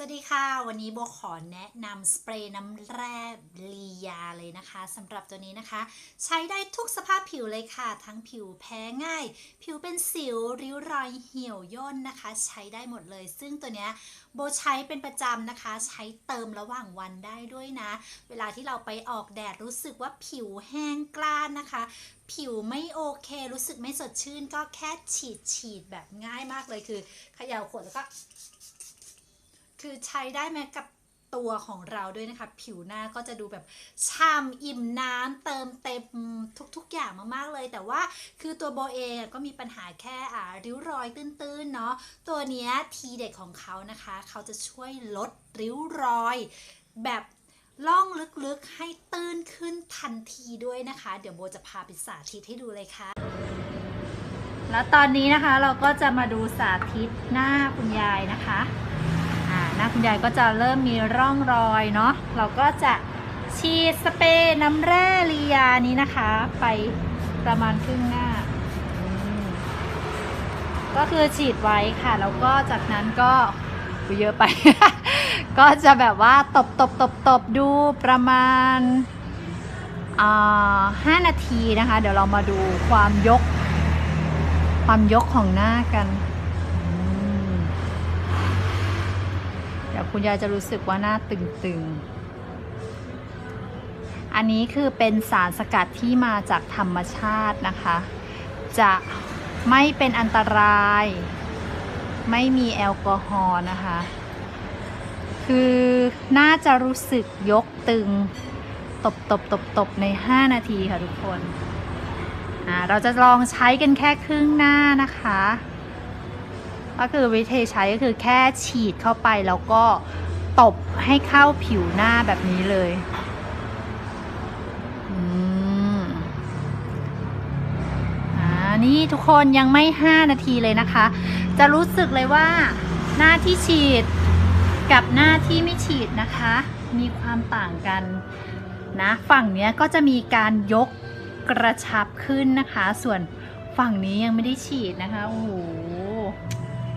สวัสดีค่ะ วันนี้โบขอแนะนำสเปรย์น้ำแร่ลียาเลยนะคะสำหรับตัวนี้นะคะ ใช้ได้ทุกสภาพผิวเลยค่ะ ทั้งผิวแพ้ง่าย ผิวเป็นสิว ริ้วรอยเหี่ยวย่นนะคะ ใช้ได้หมดเลย ซึ่งตัวเนี้ยโบใช้เป็นประจำนะคะ ใช้เติมระหว่างวันได้ด้วยนะ เวลาที่เราไปออกแดดรู้สึกว่าผิวแห้งกล้านนะคะ ผิวไม่โอเค รู้สึกไม่สดชื่น ก็แค่ฉีดฉีดแบบง่ายมากเลยคือเขย่าขวดแล้วก็ คือใช้ได้แม้กับตัวของเราด้วยนะคะ ผิวหน้าก็จะดูแบบช่ำอิ่มน้ำเติมเต็มทุกๆ อย่างมากๆเลย แต่ว่าคือตัวโบเองก็มีปัญหาแค่อ่าริ้วรอยตื้นๆเนาะตัวเนี้ยทีเด็ดของเขานะคะ เขาจะช่วยลดริ้วรอยแบบล่องลึกๆให้ตื้นขึ้นทันทีด้วยนะคะ เดี๋ยวโบจะพาไปสาธิตให้ดูเลยค่ะ แล้วตอนนี้นะคะเราก็จะมาดูสาธิตหน้าคุณยายนะคะ หน้าคุณยายก็จะเริ่มมีร่องรอยเนาะเราก็จะฉีดสเปรย์น้ำแร่ลียานี้นะคะ ไปประมาณครึ่งหน้า ก็คือฉีดไว้ค่ะ แล้วก็จากนั้นก็อุ๊ยเยอะไป ก็จะแบบว่าตบตบตบตบดูประมาณห้านาทีนะคะ เดี๋ยวเรามาดูความยก ความยกของหน้ากันอืม เดี๋ยว คุณยายจะรู้สึกว่าหน้าตึงๆ อันนี้คือเป็นสารสกัดที่มาจากธรรมชาตินะคะ จะไม่เป็นอันตราย ไม่มีแอลกอฮอล์นะคะ คือน่าจะรู้สึกยกตึงตบตบตบตบใน 5 นาทีค่ะทุกคน อ่า เราจะลองใช้กันแค่ครึ่งหน้านะคะ ก็คือวิธีใช้ก็คือแค่ฉีดเข้าไปแล้วก็ตบให้เข้าผิวหน้าแบบนี้เลยอืมอ่านี่ทุกคนยังไม่ 5 นาทีเลยนะคะ จะรู้สึกเลยว่าหน้าที่ฉีดกับหน้าที่ไม่ฉีดนะคะ มีความต่างกันนะฝั่งเนี้ยก็จะมีการยกกระชับขึ้นนะคะ ส่วนฝั่งนี้ยังไม่ได้ฉีดนะคะ โอ้โห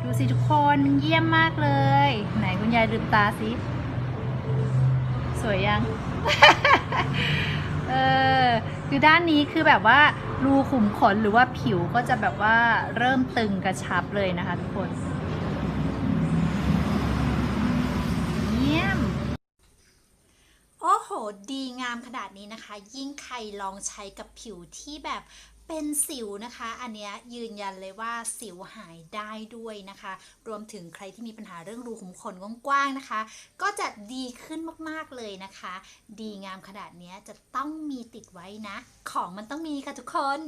ดูสิทุกคนมันเยี่ยมมากเลย ไหนคุณยายลืมตาสิ สวยยัง เออคือด้านนี้คือแบบว่ารูขุมขนหรือว่าผิวก็จะแบบว่าเริ่มตึงกระชับเลยนะคะทุกคน เยี่ยม ดีงามขนาดนี้นะคะ ยิ่งใครลองใช้กับผิวที่แบบเป็นสิวนะคะ อันเนี้ยยืนยันเลยว่าสิวหายได้ด้วยนะคะ รวมถึงใครที่มีปัญหาเรื่องรูขุมขนกว้างๆนะคะ ก็จะดีขึ้นมากๆเลยนะคะ ดีงามขนาดนี้จะต้องมีติดไว้นะ ของมันต้องมีค่ะทุกคน